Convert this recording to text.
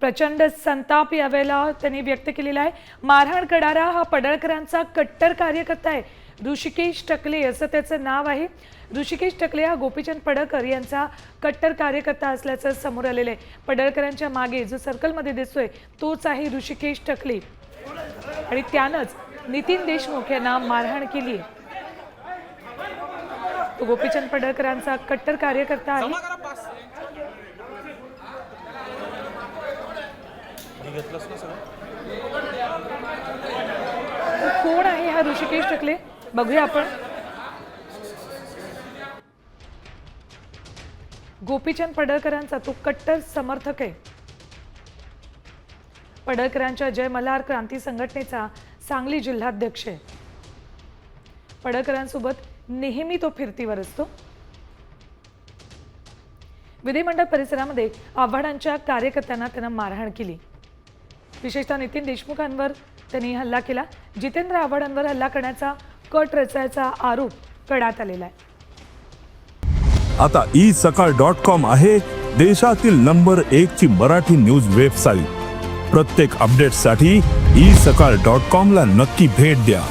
प्रचंड संताप यावेळेला त्यांनी व्यक्त केलेला आहे. मारहाण करणारा हा पडळकरांचा कट्टर कार्यकर्ता आहे. ऋषिकेश टकले असं त्याचं नाव आहे. ऋषिकेश टकले हा गोपीचंद पडळकर यांचा कट्टर कार्यकर्ता असल्याचं समोर आलेलं आहे. पडळकरांच्या मागे जो सर्कलमध्ये दिसतोय तोच आहे ऋषिकेश टकले. आणि त्यानंच नितीन देशमुख यांना मारहाण केली तो गोपीचंद पडळकरांचा कट्टर कार्यकर्ता आहे. कोण आहे हा ऋषिकेश टकले? बघूया आपण. गोपीचंद पडळकरांचा तो कट्टर समर्थक आहे. पडळकरांच्या जय मल्हार क्रांती संघटनेचा सांगली जिल्हाध्यक्ष आहे. पडळकरांसोबत नेहमी तो फिरतीवर असतो. विधिमंडळ परिसरामध्ये आव्हाडांच्या कार्यकर्त्यांना त्यांना मारहाण केली. विशेषतः नितीन देशमुखांवर त्यांनी हल्ला केला. जितेंद्र आव्हाडांवर हल्ला करण्याचा कट रचायचा आरोप करण्यात आलेला आहे. आता ई सकाळ डॉट कॉम आहे देशातील नंबर एक ची मराठी न्यूज वेबसाईट. प्रत्येक अपडेटसाठी ई सकाळ डॉट कॉम ला नक्की भेट द्या.